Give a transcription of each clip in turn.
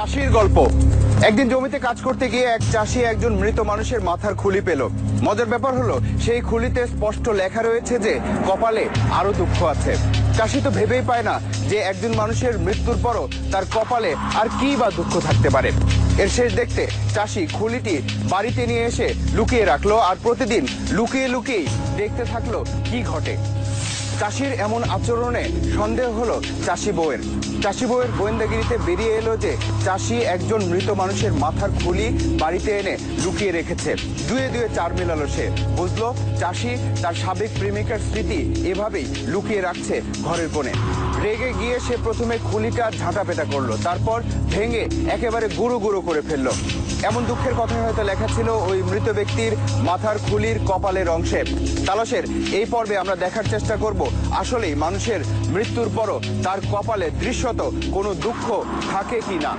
চাষির গল্প। একদিন জমিতে কাজ করতে গিয়ে এক চাষি একজন মৃত মানুষের মাথার খুলি পেল। মজার ব্যাপার হলো, সেই খুলিতে স্পষ্ট লেখা রয়েছে যে, কপালে আরও দুঃখ আছে। চাষি তো ভেবেই পায় না যে, একজন মানুষের মৃত্যুর পরও তার কপালে আর কি বা দুঃখ থাকতে পারে। এর শেষ দেখতে চাষি খুলিটি বাড়িতে নিয়ে এসে লুকিয়ে রাখল আর প্রতিদিন লুকিয়ে লুকিয়ে দেখতে থাকল কি ঘটে। চাষির এমন আচরণে সন্দেহ হলো চাষি বউয়ের। চাষি বউয়ের গোয়েন্দাগিরিতে বেরিয়ে এলো যে চাষি একজন মৃত মানুষের মাথার খুলি বাড়িতে এনে লুকিয়ে রেখেছে। দুয়ে দুয়ে চার মেলালো সে। বুঝলো চাষি তার সাবেক প্রেমিকার স্মৃতি এভাবেই লুকিয়ে রাখছে ঘরের কোণে। রেগে গিয়ে সে প্রথমে খুলিটা ঝাঁটা পেটা করল, তারপর ভেঙে একেবারে গুঁড়ো গুঁড়ো করে ফেলল। এমন দুঃখের কথাই হয়তো লেখা ছিল ওই মৃত ব্যক্তির মাথার খুলির কপালের অংশে। তালসের, এই পর্বে আমরা দেখার চেষ্টা করব, আসলেই মানুষের মৃত্যুর পরও তার কপালে দৃশ্যত কোনো দুঃখ থাকে কি না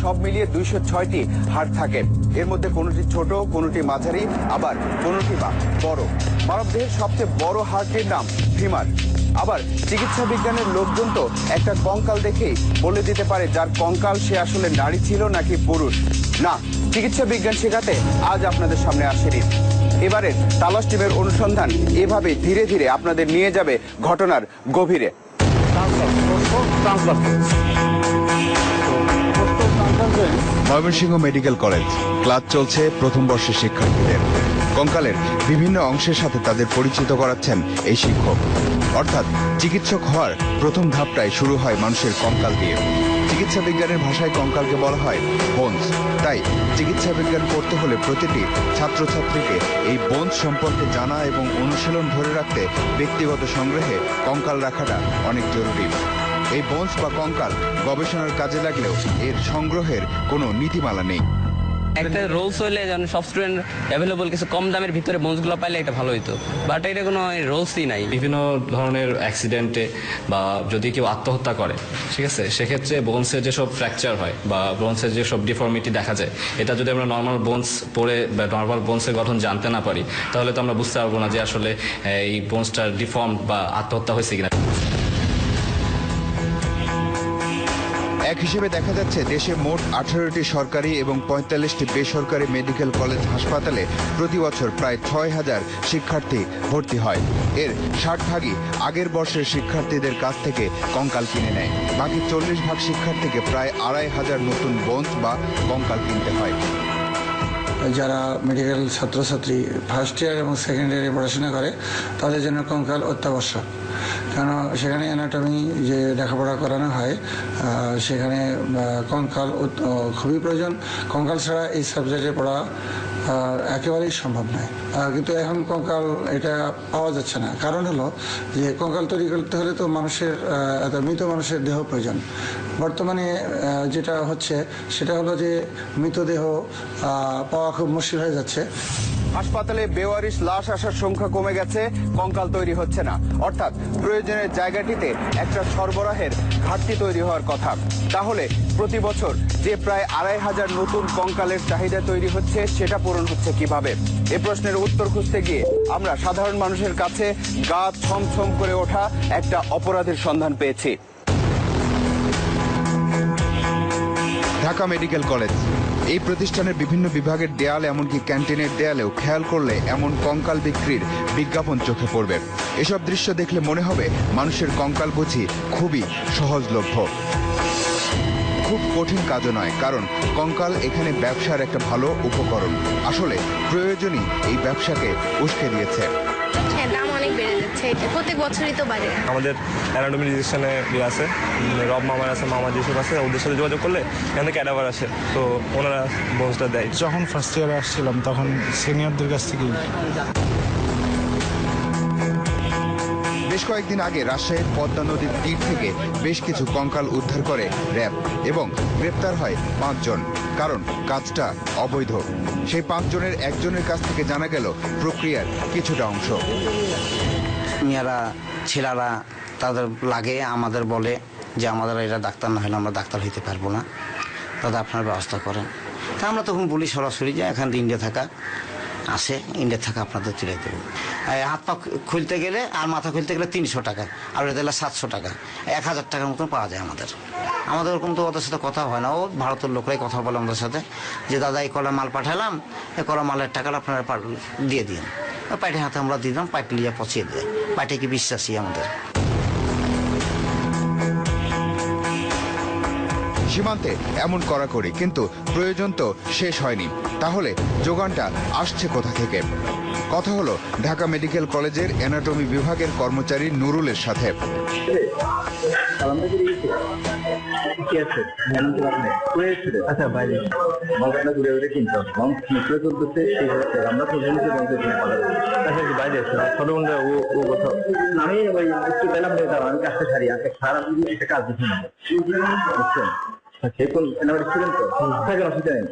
সব মিলিয়ে দুইশো ছয়টি হাড় থাকে। এর মধ্যে কোনোটি ছোট, কোনোটি মাঝারি, আবার কোনোটি বা বড়। মানব দেহের সবচেয়ে বড় হাড়টির নাম ফিমার আবার চিকিৎসা বিজ্ঞানের লোকজন তো একটা কঙ্কাল দেখেই বলে দিতে পারে, যার কঙ্কাল সে আসলে নারী ছিল নাকি পুরুষ? না, চিকিৎসা বিজ্ঞান শেখাতে আজ আপনাদের সামনে আসেনি। এবারের তালাশ টিমের অনুসন্ধান এভাবে ধীরে ধীরে আপনাদের নিয়ে যাবে ঘটনার গভীরে। Mymensingh medical college. ক্লাস চলছে প্রথম বর্ষের শিক্ষার্থীদের। কঙ্কালের বিভিন্ন অংশের সাথে তাদের পরিচিত করাচ্ছেন এই শিক্ষক। অর্থাৎ চিকিৎসক হওয়ার প্রথম ধাপটাই শুরু হয় মানুষের কঙ্কাল দিয়ে। চিকিৎসা বিজ্ঞানের ভাষায় কঙ্কালকে বলা হয় বোনস। তাই চিকিৎসা বিজ্ঞান পড়তে হলে প্রতিটি ছাত্রছাত্রীকে এই বোনস সম্পর্কে জানা এবং অনুশীলন ধরে রাখতে ব্যক্তিগত সংগ্রহে কঙ্কাল রাখাটা অনেক জরুরি। এই বোনস বা কঙ্কাল গবেষণার কাজে লাগলেও এর সংগ্রহের কোনো নীতিমালা নেই। একটা রোলস হইলে যেন সব স্টুডেন্ট অ্যাভেলেবল কিছু কম দামের ভিতরে বোনসগুলো পাইলে এটা ভালো হইতো। বাট এটা কোনো রোলসই নাই। বিভিন্ন ধরনের অ্যাক্সিডেন্টে বা যদি কেউ আত্মহত্যা করে ঠিক আছে? সেক্ষেত্রে বোনসের যেসব ফ্র্যাকচার হয় বা বোনসের যেসব ডিফর্মিটি দেখা যায় এটা যদি আমরা নর্মাল বোনস পড়ে বা নর্মাল বোনসের গঠন জানতে না পারি তাহলে তো আমরা বুঝতে পারব না যে আসলে এই বোনসটার ডিফর্ম বা আত্মহত্যা হয়েছে কিনা। হিসেবে দেখা যাচ্ছে দেশে মোট আঠারোটি সরকারি এবং পঁয়তাল্লিশটি বেসরকারি মেডিকেল কলেজ হাসপাতালে প্রতি বছর প্রায় ছয় হাজার শিক্ষার্থী ভর্তি হয়। এর ষাট ভাগই আগের বর্ষের শিক্ষার্থীদের কাছ থেকে কঙ্কাল কিনে নেয়। বাকি চল্লিশ ভাগ শিক্ষার্থীকে প্রায় আড়াই হাজার নতুন বোনস বা কঙ্কাল কিনতে হয়। যারা মেডিকেল ছাত্রছাত্রী ফার্স্ট ইয়ার এবং সেকেন্ড ইয়ারে পড়াশোনা করে, তাদের জন্য কঙ্কাল অত্যাবশ্যক। কেন, সেখানে অ্যানাটমি যে লেখাপড়া করানো হয় সেখানে কঙ্কাল খুবই প্রয়োজন। কঙ্কাল ছাড়া এই সাবজেক্টে পড়া একেবারেই সম্ভব নয়। কিন্তু এখন কঙ্কাল এটা পাওয়া যাচ্ছে না। কারণ হলো যে, কঙ্কাল তৈরি করতে হলে তো মানুষের একটা মৃত মানুষের দেহ প্রয়োজন। বর্তমানে যেটা হচ্ছে, সেটা হলো যে, মৃতদেহ পাওয়া খুব মুশকিল হয়ে যাচ্ছে। হাসপাতালে বেওয়ারিশ লাশ আসার সংখ্যা কমে গেছে, কঙ্কাল তৈরি হচ্ছে না। অর্থাৎ প্রয়োজনের জায়গাটিতে একটা সরবরাহের ঘাটতি তৈরি হওয়ার কথা। তাহলে প্রতি বছর যে প্রায় আড়াই হাজার নতুন কঙ্কালের চাহিদা তৈরি হচ্ছে, সেটা পূরণ হচ্ছে কীভাবে? এ প্রশ্নের উত্তর খুঁজতে গিয়ে আমরা সাধারণ মানুষের কাছে গা ছমছম করে ওঠা একটা অপরাধের সন্ধান পেয়েছি। Dhaka medical college. এই প্রতিষ্ঠানের বিভিন্ন বিভাগের দেয়াল এমনকি ক্যান্টিনের দেয়ালেও খেয়াল করলে এমন কঙ্কাল বিক্রির বিজ্ঞাপন চোখে পড়বে। এসব দৃশ্য দেখলে মনে হবে মানুষের কঙ্কাল বুঝি খুবই সহজলভ্য। খুব কঠিন কাজও নয়, কারণ কঙ্কাল এখানে ব্যবসার একটা ভালো উপকরণ। আসলে প্রয়োজনই এই ব্যবসাকে উস্কে দিয়েছে। প্রত্যেক বছরই তো বাড়ে আমাদের অ্যানাটমি রেজিস্ট্রেশনে ইয়ে আছে। রব মামার আছে মামা যেসব আছে ওদের সাথে যোগাযোগ করলে এখান থেকে ক্যাডাভার আসে। তো ওনারা বোনসটা দেয়। যখন ফার্স্ট ইয়ারে আসছিলাম তখন সিনিয়রদের কাছ থেকেই। বেশ কয়েকদিন আগে রাজশাহীর পদ্মা নদীর তীর থেকে বেশ কিছু কঙ্কাল উদ্ধার করে র্যাব এবং গ্রেপ্তার হয় পাঁচজন। কারণ কাজটা অবৈধ। সেই পাঁচজনের একজনের কাছ থেকে জানা গেল প্রক্রিয়ার কিছুটা অংশ। মেয়েরা ছেলেরা তাদের লাগে, আমাদের বলে যে আমাদের এরা ডাক্তার না হলে আমরা ডাক্তার হইতে পারব না। দাদা, আপনার ব্যবস্থা করেন। তা আমরা তখন বলি, সরাসরি যে এখান থেকে ইন্ডিয়া থাকা আসে ইন্ডিয়া থাকা আপনাদের তুলে দেবো। হাত পা খুলতে গেলে আর মাথা খুলতে গেলে তিনশো টাকা, আর ওটা দিলে সাতশো টাকা। এক হাজার টাকার মতন পাওয়া যায় আমাদের। আমাদের ওরকম তো ওদের সাথে কথা হয় না। ও ভারতের লোকরাই কথা বলে আমাদের সাথে যে, দাদা, এই কলা মাল পাঠালাম, এই কলা মালের টাকাটা আপনারা দিয়ে দিন। পাইটে হাতে আমরা দিলাম পাইপ লিয়া পচিয়ে দেয়। পাইটে কি বিশ্বাসী আমাদের? সীমান্তে এমন কড়াকড়ি, কিন্তু প্রয়োজন তো শেষ হয়নি। তাহলে যোগানটা আসছে কোথা থেকে? কথা হলো ঢাকা মেডিকেল কলেজের অ্যানাটমি বিভাগের কর্মচারী নুরুলের সাথে। আচ্ছা আচ্ছা আমি একটু স্টুডেন্ট তো। অসুবিধা নেই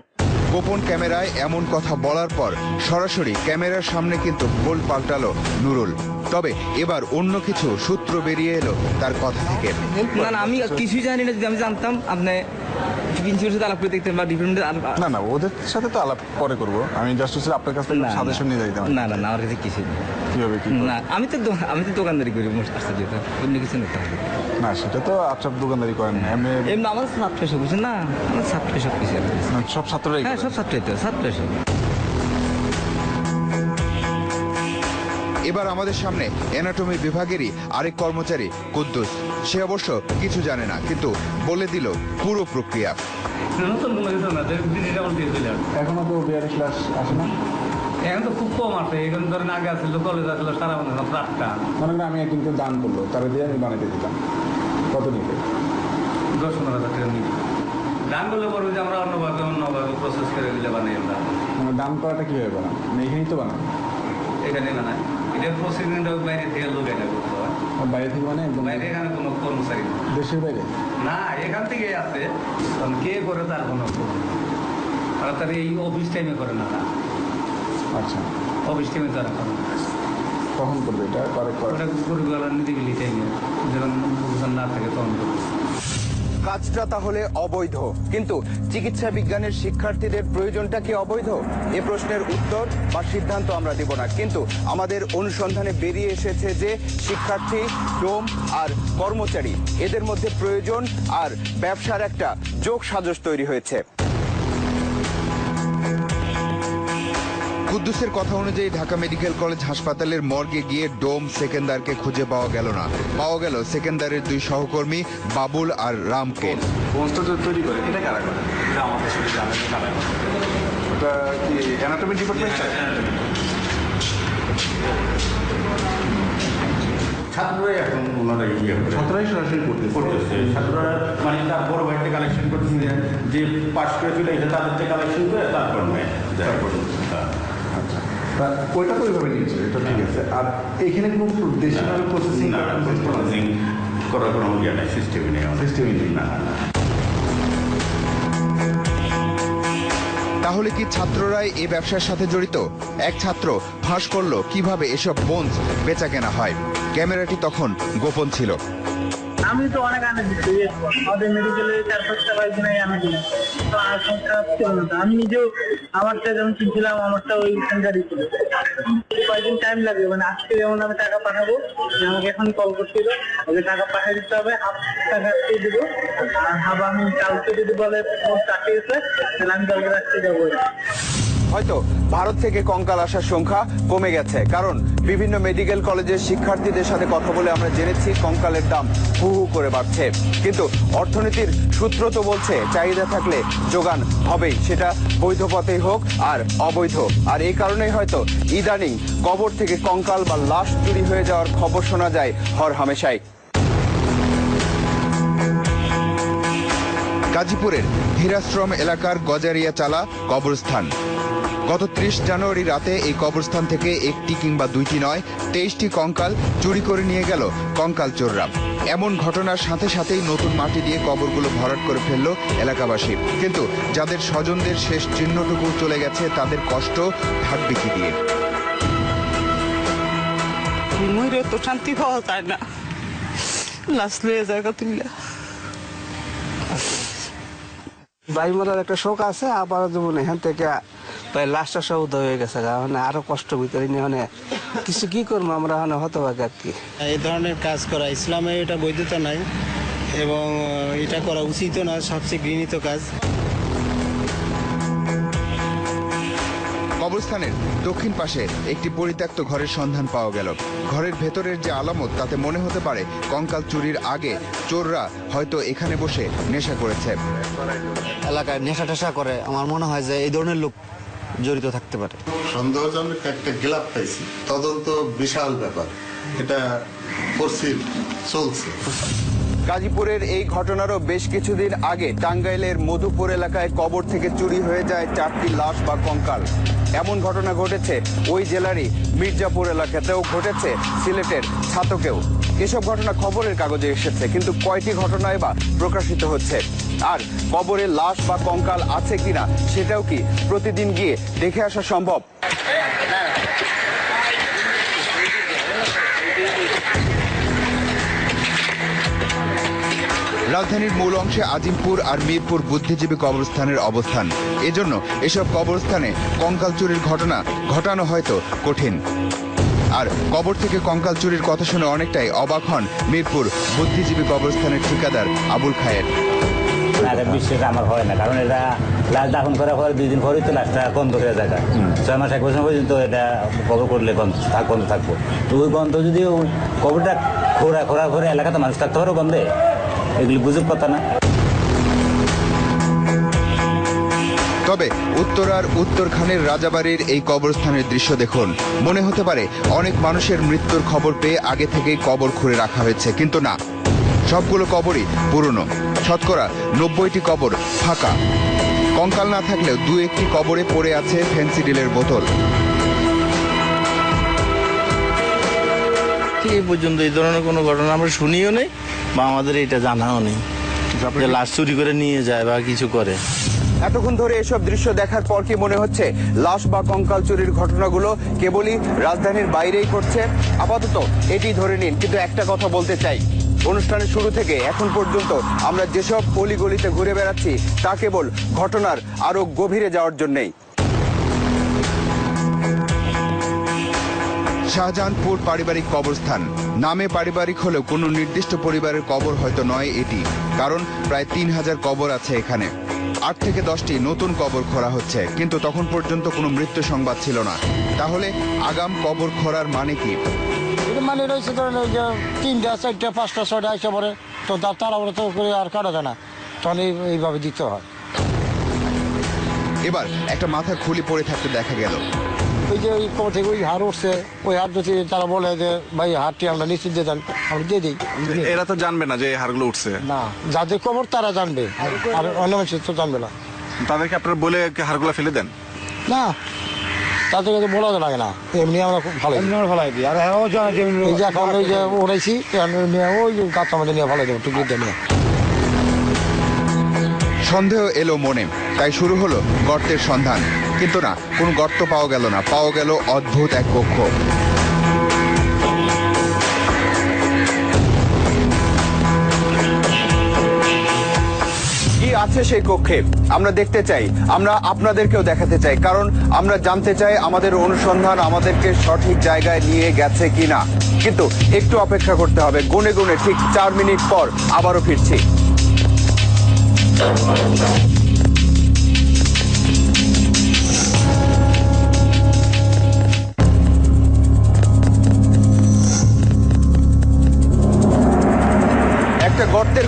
গোপন ক্যামেরায় এমন কথা বলার পর সরাসরি ক্যামেরার সামনে কিন্তু গোল পাল্টালো নুরুল। তবে এবার অন্য কিছু সূত্র বেরিয়ে এলো তার কথা থেকে। না না আমি কিছুই জানি না যদি আমি জানতাম আপনি প্রিন্সিপালের সাথে আলাপ করে দেখতেন বা না না ওদের সাথে তো আলাপ পরে করব। আমি জাস্ট হচ্ছে আপনার কাছ থেকে সাজেশন নিয়ে যাইতাম না না না আমার কাছে কীভাবে কি না আমি তো আমি তো দোকানদারি করি যেতে অন্য কিছু নিতে হবে। না সেটা তো আচ্ছা দোকানদারি করেন না এমনি এমনি আমাদের ছাত্র সব বুঝছেন না আমাদের ছাত্র সব কিছু সব ছাত্ররাই হ্যাঁ। সব ছাত্রই তো ছাত্র এবার আমাদের সামনে অ্যানাটমি বিভাগেরই আরেক কর্মচারী কুদ্দুস সে অবশ্য কিছু জানে না কিন্তু বলে দিল পুরো প্রক্রিয়া এখনও তো বিয়ারি ক্লাস আসে না এখন তো খুব কম আছে এখন ধরেন আগে আসছিল কলেজ আসছিল সারা মনে মাত্র আটটা মনে করেন আমি একজনকে দান করল তারা দিয়ে আমি বানাইতে দিতাম। কত নিতে দশ পনেরো হাজার টাকা নিই দান করলে পরে যে আমরা অন্যভাবে অন্যভাবে প্রসেস করে দিলে বানাই আমরা। মানে দান করাটা কীভাবে বানান মানে এখানেই তো বানান এখানে না না এটা প্রসিডিংটা বাইরে থেকে লোক এটা করতে হয়। বাইরে থেকে মানে একদম বাইরে এখানে কোনো কর্মচারী। দেশের বাইরে? না এখান থেকে আছে। কে করে তার কোনো। আর তার এই অফিস টাইমে করে না। আচ্ছা। অফিস টাইমে তারা করে না। কখন করবে? এটা করে করে। ওটা গরুগুলা নিতে গেলে টাইমে যখন না থাকে তখন করবে। কাজটা তাহলে অবৈধ। কিন্তু চিকিৎসা বিজ্ঞানের শিক্ষার্থীদের প্রয়োজনটা কি অবৈধ? এ প্রশ্নের উত্তর বা সিদ্ধান্ত আমরা দেব না। কিন্তু আমাদের অনুসন্ধানে বেরিয়ে এসেছে যে শিক্ষার্থী ডোম আর কর্মচারী এদের মধ্যে প্রয়োজন আর ব্যবসার একটা যোগ সাজস তৈরি হয়েছে। কুদ্দুসের কথা অনুযায়ী ঢাকা মেডিকেল কলেজ হাসপাতালের মর্গে গিয়ে ডোম সেকেন্দারকে খুঁজে পাওয়া গেল না। পাওয়া গেল সেকেন্দারের দুই সহকর্মী বাবুল আর রামকে। তৈরি করে এটা কারা করে? এটা আমাদের সাথে জানা জানা ওটা কি অ্যানাটমি ছাত্ররাই এখন ওনারা ইয়ে ছাত্ররাই সরাসরি করতে করতেছে। ছাত্ররা মানে তার বড় ভাইতে কালেকশন করতেছে যে পাশ করে চলে এসে তাদের কালেকশন করে তারপর নেয়। তারপর হ্যাঁ। তা ওইটা তো ওইভাবে নিয়েছে এটা ঠিক আছে আর এখানে কোনো প্রসেসিং processing করার কোনো ইয়ে নেই সিস্টেমই নেই আমাদের। System ই নেই। না না না তাহলে কি ছাত্ররাই এই ব্যবসার সাথে জড়িত এক ছাত্র ফাঁস করল কীভাবে এসব বোনস বেচা কেনা হয় ক্যামেরাটি তখন গোপন ছিল আমি তো অনেক আনে দিচ্ছি যে আমাদের মেডিকেলে চার পাঁচটা বাইক নাই দিই তো আর সংখ্যা ছিল না। আমি নিজেও আমারটা যেমন কিনছিলাম, আমারটা ওই সেন্টারই ছিল। কয়েকদিন টাইম লাগবে? মানে আজকে যেমন আমি টাকা পাঠাবো আমাকে এখন কল করছিল ওকে টাকা পাঠিয়ে দিতে হবে হাফ টাকা আজকে দেবো। আর হাফ আমি কালকে যদি বলে চারটে এসে তাহলে আমি কালকে রাখতে যাব। হয়তো ভারত থেকে কঙ্কাল আসার সংখ্যা কমে গেছে। কারণ বিভিন্ন মেডিকেল কলেজের শিক্ষার্থীদের সাথে কথা বলে আমরা জেনেছি কঙ্কালের দাম হু হু করে বাড়ছে। কিন্তু অর্থনীতির সূত্র তো বলছে, চাহিদা থাকলে যোগান হবেই, সেটা বৈধ পথেই হোক আর অবৈধ। আর এই কারণেই হয়তো ইদানিং কবর থেকে কঙ্কাল বা লাশ চুরি হয়ে যাওয়ার খবর শোনা যায় হর হামেশাই। গাজীপুরের হীরাশ্রম এলাকার গজারিয়া চালা কবরস্থান। গত ত্রিশ জানুয়ারি রাতে এই কবরস্থান থেকে একটি কিংবা দুইটি নয় তেইশটি কঙ্কাল চুরি করে নিয়ে গেল কঙ্কাল চোররা। এমন ঘটনার সাথে সাথেই নতুন মাটি দিয়ে কবরগুলো ভরাট করে ফেলল এলাকাবাসী। কিন্তু যাদের স্বজনদের শেষ চিহ্নটুকু চলে গেছে তাদের কষ্ট থাকবে কি দিয়ে তো শান্তি পাওয়া যায় না। লাশ লয়ে জায়গা তুললে ভাই মরার একটা শোক আছে আবার যেমন এখান থেকে প্রায় লাশটা সব উদয় হয়ে গেছে গা, মানে আরও কষ্ট ভিতরে নিয়ে মানে কিছু কি করব আমরা মানে হতভাগে আর কি। এই ধরনের কাজ করা ইসলামে এটা বৈধতা নাই এবং এটা করা উচিত না সবচেয়ে ঘৃণিত কাজ। কবরস্থানের দক্ষিণ পাশে একটি পরিত্যক্ত ঘরের সন্ধান পাওয়া গেল। ঘরের ভেতরের যে আলামত তাতে মনে হতে পারে কঙ্কাল চুরির আগে চোররা হয়তো এখানে বসে নেশা করেছে। এলাকায় নেশা টেশা করে আমার মনে হয় যে এই ধরনের লোক জড়িত থাকতে পারে। সন্দেহজনক একটা গেলাপ পাইছি তদন্ত বিশাল ব্যাপার। এটা করছি চলছে। গাজীপুরের এই ঘটনারও বেশ কিছুদিন আগে টাঙ্গাইলের মধুপুর এলাকায় কবর থেকে চুরি হয়ে যায় চারটি লাশ বা কঙ্কাল। এমন ঘটনা ঘটেছে ওই জেলারই মির্জাপুর এলাকাতেও ঘটেছে সিলেটের ছাতকেও। এসব ঘটনা খবরের কাগজে এসেছে কিন্তু কয়টি ঘটনায় বা প্রকাশিত হচ্ছে আর কবরে লাশ বা কঙ্কাল আছে কিনা সেটাও কি প্রতিদিন গিয়ে দেখে আসা সম্ভব? রাজধানীর মূল অংশে আজিমপুর আর মিরপুর বুদ্ধিজীবী কবরস্থানের অবস্থান। এজন্য এসব কবরস্থানে কঙ্কাল চুরির ঘটনা ঘটানো হয়তো কঠিন। আর কবর থেকে কঙ্কাল চুরির কথা শুনে অনেকটাই অবাক হন মিরপুর বুদ্ধিজীবী কবরস্থানের ঠিকাদার আবুল খায়ের। না এটা বিশ্বাস আমার হয় না কারণ এটা লাশ দাফন করার পরে দুই দিন পরেই তো লাশটা গন্ধ হয়ে যায়। ছয় মাস এক বছর পর্যন্ত এটা কবর করলে গন্ধ থাক গন্ধ থাকব। তো ওই গন্ধ যদি ওই কবরটা খোরা খোরা করে এলাকাতে মানুষ থাকতে পারো গন্ধে এগুলি গুজব কথা না। তবে উত্তরার উত্তরখানের রাজাবাড়ির এই কবরস্থানের দৃশ্য দেখুন। মনে হতে পারে অনেক মানুষের মৃত্যুর খবর পেয়ে আগে থেকেই কবর খুঁড়ে রাখা হয়েছে কিন্তু না। সবগুলো কবরই পুরনো। শতকরা নব্বইটি কবর ফাঁকা। কঙ্কাল না থাকলেও দু একটি কবরে পড়ে আছে ফেন্সিডিলের বোতল। এই পর্যন্ত এই ধরনের কোনো ঘটনা আমরা শুনিও নেই বা আমাদের এটা জানাও নেই। যে লাশ চুরি করে নিয়ে যায় বা কিছু করে। এতক্ষণ ধরে এসব দৃশ্য দেখার পর কি মনে হচ্ছে লাশ বা কঙ্কাল চুরির ঘটনাগুলো কেবলই রাজধানীর বাইরেই ঘটছে? আপাতত এটি ধরে নিন কিন্তু একটা কথা বলতে চাই। অনুষ্ঠানের শুরু থেকে এখন পর্যন্ত আমরা যেসব পলিগলিতে ঘুরে বেড়াচ্ছি, তা কেবল ঘটনার আরও গভীরে যাওয়ার জন্যই। শাহজাহানপুর পারিবারিক কবরস্থান। নামে পারিবারিক হলেও কোনো নির্দিষ্ট পরিবারের কবর হয়তো নয় এটি, কারণ প্রায় তিন হাজার কবর আছে এখানে। আট থেকে দশটি নতুন কবর খোঁড়া হচ্ছে, কিন্তু তখন পর্যন্ত কোনো মৃত্যু সংবাদ ছিল না। তাহলে আগাম কবর খোঁড়ার মানে কি? মানে রয়েছে ধরেন ওই যে তিনটা চারটা পাঁচটা ছয়টা আইসা পরে তো তার তাড়াহুড়ো তো করে আর কাটা যায় না। তখন এইভাবে দিতে হয়। এবার একটা মাথার খুলি পড়ে থাকতে দেখা গেল। ওই যে ওই কবর থেকে ওই হার উঠছে ওই হার যদি তারা বলে যে ভাই হারটি আমরা নিশ্চিত দিয়ে দেন আমরা দিয়ে দিই এরা তো জানবে না যে এই হারগুলো উঠছে। না যাদের কবর তারা জানবে আর অন্য মানুষ তো জানবে না। তাদেরকে আপনারা বলে কি হারগুলো ফেলে দেন? না তাদের কাছে বলা লাগে না। এমনি আমরা খুব ভালো ফলাই দিই। আর ও জানে যে এই যে এখন ওই যে উড়াইছি নিয়ে ওই গাছ আমাদের নিয়ে ভালো দেবো টুকরি দিয়ে নিয়ে। সন্দেহ এলো মনে তাই শুরু হলো গর্তের সন্ধান। কিন্তু না কোনো গর্ত পাওয়া গেল না পাওয়া গেল অদ্ভুত এক কক্ষ। আছে সেই কক্ষে। আমরা দেখতে চাই, আমরা আপনাদেরকেও দেখাতে চাই, কারণ আমরা জানতে চাই আমাদের অনুসন্ধান আমাদেরকে সঠিক জায়গায় নিয়ে গেছে কিনা। কিন্তু একটু অপেক্ষা করতে হবে, গুনে গুনে ঠিক চার মিনিট পর আবারও ফিরছি।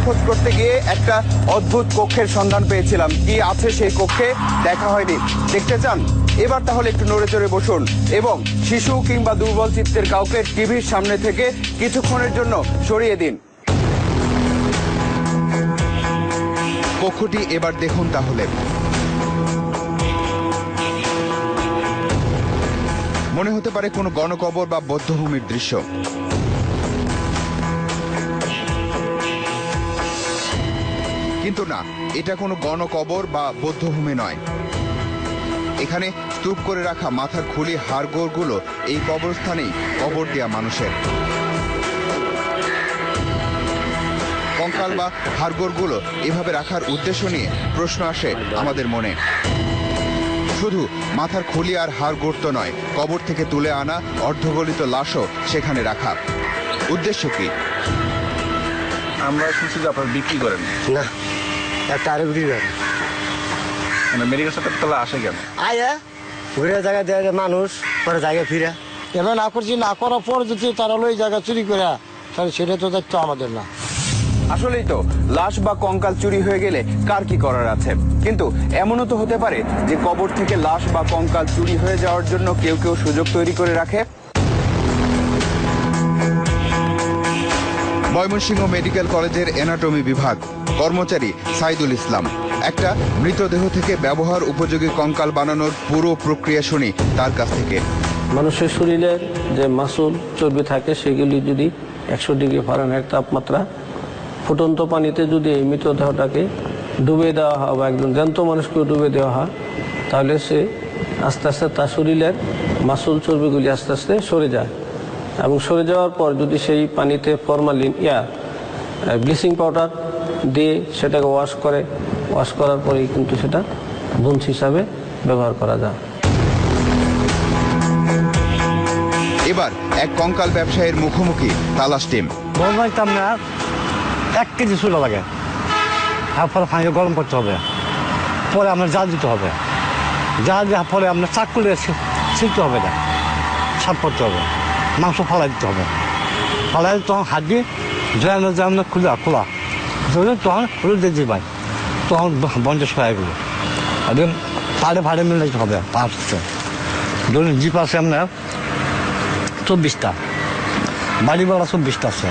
খোঁজ করতে গিয়ে একটা অদ্ভুত কক্ষের সন্ধান পেয়েছিলাম। কি আছে সেই কক্ষে? দেখা হয়নি। দেখতে চান? এবার তাহলে একটু নড়ে চড়ে বসুন। এবং শিশু কিংবা দুর্বল চিত্তের কাউকে টিভির সামনে থেকে কিছুক্ষণের জন্য সরিয়ে দিন। কক্ষটি এবার দেখুন তাহলে। মনে হতে পারে কোনো গণকবর বা বৌদ্ধভূমির দৃশ্য। কিন্তু না এটা কোনো গণকবর বা বৌদ্ধভূমি নয়। এখানে স্তূপ করে রাখা মাথার খুলি হাড়গোড়গুলো এই কবরস্থানেই কবর দেয়া মানুষের। কঙ্কাল বা হাড়গোড়গুলো এভাবে রাখার উদ্দেশ্য নিয়ে প্রশ্ন আসে আমাদের মনে। শুধু মাথার খুলি আর হাড়গোড় তো নয় কবর থেকে তুলে আনা অর্ধগলিত লাশও সেখানে রাখা। উদ্দেশ্য কি? আমরা শুনছি যে আপনারা বিক্রি করেন। না। একটা আরে বিক্রি করে মানে মেডিকেল সেন্টার তাহলে আসে কেন? আয়া ঘুরে জায়গা দেয় মানুষ পরে জায়গা ফিরে। এবার না করছি? না করার পর যদি তারা ওই জায়গা চুরি করে তাহলে সেটা তো দায়িত্ব আমাদের না। আসলেই তো লাশ বা কঙ্কাল চুরি হয়ে গেলে কার কি করার আছে? কিন্তু এমনও তো হতে পারে যে কবর থেকে লাশ বা কঙ্কাল চুরি হয়ে যাওয়ার জন্য কেউ কেউ সুযোগ তৈরি করে রাখে। ময়মনসিংহ মেডিকেল কলেজের এনাটমি বিভাগ কর্মচারী সাইদুল ইসলাম। একটা মৃতদেহ থেকে ব্যবহার উপযোগী কঙ্কাল বানানোর পুরো প্রক্রিয়া শুনি তার কাছ থেকে। মানুষের শরীরের যে মাসুল চর্বি থাকে, সেগুলি যদি একশো ডিগ্রি ফারেনহাইট তাপমাত্রা, ফুটন্ত পানিতে যদি এই মৃতদেহটাকে ডুবে দেওয়া হয় বা একজন জ্যান্ত মানুষকে ডুবে দেওয়া হয়, তাহলে সে আস্তে আস্তে তার শরীরের মাসুল চর্বিগুলি আস্তে আস্তে সরে যায়। এবং সরে যাওয়ার পর যদি সেই পানিতে ফরমালিন ইয়া ব্লিচিং পাউডার দিয়ে সেটাকে ওয়াশ করে ওয়াশ করার পরেই কিন্তু সেটা বুনস হিসাবে ব্যবহার করা যায়। এবার এক কঙ্কাল ব্যবসায়ীর মুখোমুখি তালাশ টিম। বলবাইতাম না এক কেজি চুলা লাগে। তারপরে পানি গরম করতে হবে। পরে আপনার জাল দিতে হবে। জাল দেওয়ার পরে আপনার চাক করে ছিলতে হবে না। সাপ করতে হবে। মাংস ফলাই দিতে হবে। ফলাই তখন হাত দিয়ে জয়ানো জয়ানো খোলা। খোলা তখন রোদে দিবাই তখন বন্ধ সহায় গেলো। একদম পাড়ে ফাড়ে মিলাইতে হবে পাঁচটা ধরুন জিপ আছে আপনার চব্বিশটা, বাড়ি ভাড়া চব্বিশটা আছে।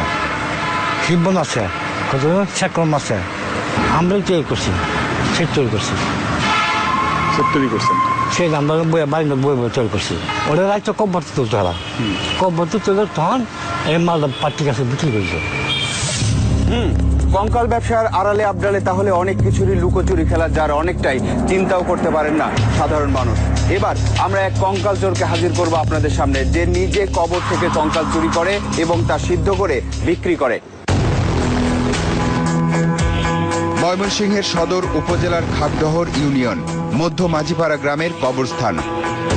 শিববন আছে কত চেকরম আছে। আমরাই তৈরি করছি সে তৈরি করছি। সব তৈরি করছেন। সেই আমরা বই বাড়ি বই বই তৈরি করছি। ওরা রাইতে কব্বর তুলতে হলা কব্বর তুলে তখন এই মালটা পার্টির কাছে বিক্রি করেছে। হুম কঙ্কাল ব্যবসার আড়ালে আবডালে তাহলে অনেক কিছুরই লুকোচুরি খেলা যার অনেকটাই চিন্তাও করতে পারেন না সাধারণ মানুষ। এবার আমরা এক কঙ্কাল চোরকে হাজির করব আপনাদের সামনে যে নিজে কবর থেকে কঙ্কাল চুরি করে এবং তা সিদ্ধ করে বিক্রি করে। ময়মনসিংহের সদর উপজেলার খাগডহর ইউনিয়ন, মধ্য মাঝিপাড়া গ্রামের কবরস্থান।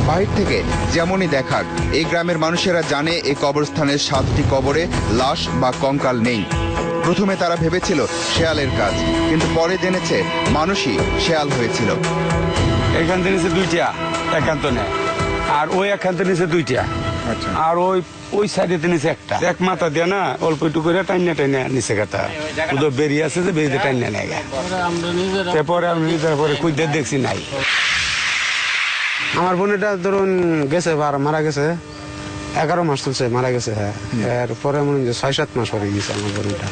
বাহির থেকে যেমনই দেখাক, এই গ্রামের মানুষেরা জানে এই কবরস্থানের সাতটি কবরে লাশ বা কঙ্কাল নেই। প্রথমে তারা ভেবেছিল শেয়ালের কাজ, কিন্তু পরে জেনেছে মানুষই শেয়াল হয়েছিল। এখান থেকে দুইটা, একান্ত নেয় আর ওই একান্ত নিচে দুইটা। আর ওই ওই সাইডে নিচে একটা। এক মাথা দিয়ে না অল্প একটু করে টাইনা টাইনা নিচে কাটা ওদের বেরিয়ে আছে যে বেরিয়ে টাইনা নেয়। তারপরে আমি তারপরে কুইদের দেখছি নাই। আমার বোনটা ধরুন গেছে বার মারা গেছে এগারো মাস চলছে মারা গেছে হ্যাঁ। এরপরে মনে হয় ছয় সাত মাস পরে গেছে আমার বোনেটা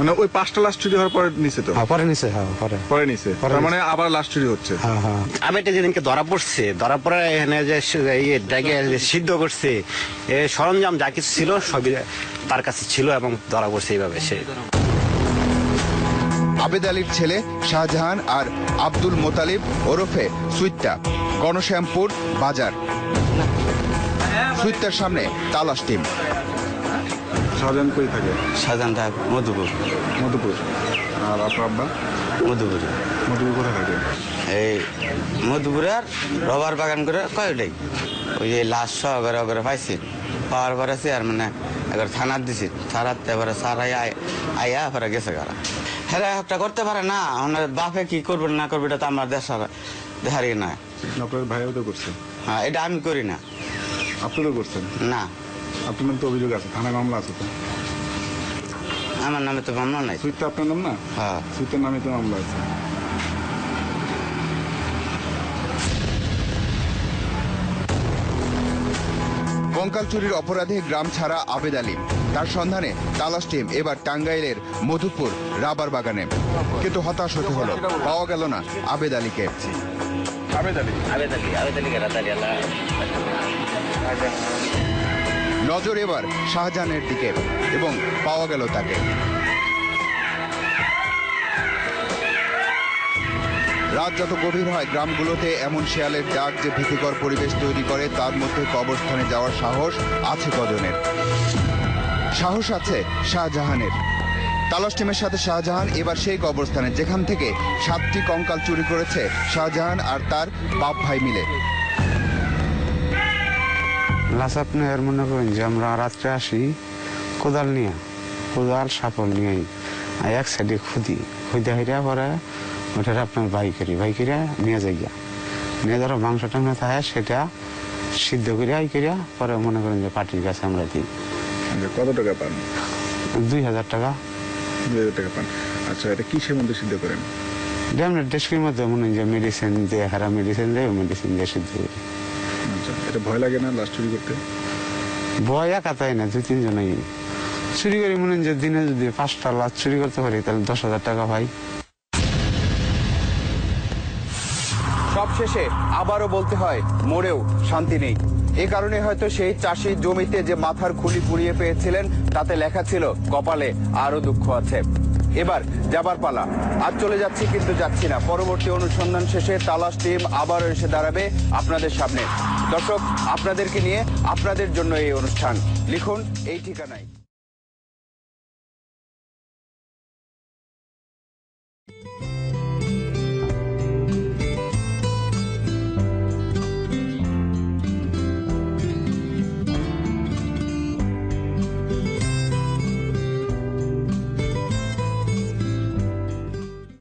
মানে ওই পাঁচটা লাশ চুরি হওয়ার পরে নিচে তো? হ্যাঁ পরে নিছে হ্যাঁ পরে। পরে নিচে তার মানে আবার লাশ চুরি হচ্ছে। হ্যাঁ হ্যাঁ। আমি এটা যেদিনকে ধরা পড়ছে ধরা পড়ে এখানে যে ইয়ে যে সিদ্ধ করছে এ সরঞ্জাম যা কিছু ছিল সবই তার কাছে ছিল এবং ধরা পড়ছে এইভাবে সে। আবেদ আলীর ছেলে শাহজাহান আর আব্দুল মোতালিব ওরফে সুইত্তা গণশ্যামপুর বাজার। সুইত্তার সামনে তালাশ টিম। শাহজাহান কই থাকে? শাহজাহান সাহেব মধুপুর। মধুপুর। আর আপনার আব্বা? মধুপুর। মধুপুর কোথায় থাকে? এই মধুপুরে আর রবার বাগান করে কয়টাই? ওই যে লাশ সহকারে ওখানে পাইছি। পাওয়ার পরে আর মানে একবার থানার দিছি। থানার এবারে সারাই আইয়া পরে গেছে কারা হ্যাঁ একটা করতে পারে না। ওনার বাপে কি করবে না করবে এটা তো আমার দেশার দেখারই না আপনার ভাইও তো করছে। হ্যাঁ এটা আমি করি না। আপনি তো করছেন? না। আপনার তো অভিযোগ আছে থানায় মামলা আছে তো? আমার নামে তো মামলা নাই। সুইটটা আপনার নাম না? হ্যাঁ। সুইটের নামে তো মামলা আছে। কঙ্কাল চুরির অপরাধে গ্রাম ছাড়া আবেদ আলী। তার সন্ধানে তালাশ টিম এবার টাঙ্গাইলের মধুপুর রাবার বাগানে। কিন্তু হতাশ হতে হলো পাওয়া গেল না আবেদ আলীকে। আবেদ আলী। আবেদ আলী আবেদ আলী নজর এবার শাহজাহানের দিকে এবং পাওয়া গেল তাকে। রাত যত গভীর হয়, গ্রামগুলোতে এমন শেয়ালের ডাক যে ভীতিকর পরিবেশ তৈরি করে, তার মধ্যে কবরস্থানে যাওয়ার সাহস আছে কজনের। সাহস আছে শাহজাহানের। তালাশ টিমের সাথে শাহজাহান এবার সেই কবরস্থানে, যেখান থেকে সাতটি কঙ্কাল চুরি করেছে শাহজাহান আর তার বাপ ভাই মিলে। লাশ আপনার মনে করেন যে আমরা রাত্রে আসি কোদাল নিয়ে কোদাল সাপল নিয়ে আর এক সাইডে খুদি খুদে হাইরা পরে ওটার আপনার বাই করি বাই করিয়া নিয়ে যাই গিয়া। নিয়ে ধরো মাংস টাংস থাকে সেটা সিদ্ধ করিয়া আই করিয়া পরে মনে করেন যে পাটির কাছে আমরা দিই। কত টাকা পান? দুই হাজার টাকা। দুই হাজার টাকা পান। আচ্ছা এটা কিসের মধ্যে সিদ্ধ করেন? এটা আমরা ডেস্কের মধ্যে মনে হয় যে মেডিসিন দিয়ে হারা মেডিসিন দেয় মেডিসিন দিয়ে সিদ্ধ করি। এটা ভয় লাগে না লাশ চুরি করতে? ভয় একা তাই না দুই তিনজনেই। চুরি করি মনে হয় যে দিনে যদি পাঁচটা লাখ চুরি করতে পারি তাহলে দশ হাজার টাকা পাই। সবশেষে আবারও বলতে হয় মোড়েও শান্তি নেই। এ কারণে হয়তো সেই চাষি জমিতে যে মাথার খুলি পুড়িয়ে পেয়েছিলেন তাতে লেখা ছিল কপালে আরও দুঃখ আছে। এবার যাবার পালা। আজ চলে যাচ্ছি কিন্তু যাচ্ছি না। পরবর্তী অনুসন্ধান শেষে তালাশ টিম আবারও এসে দাঁড়াবে আপনাদের সামনে। দর্শক আপনাদেরকে নিয়ে আপনাদের জন্য এই অনুষ্ঠান। লিখুন এই ঠিকানায়।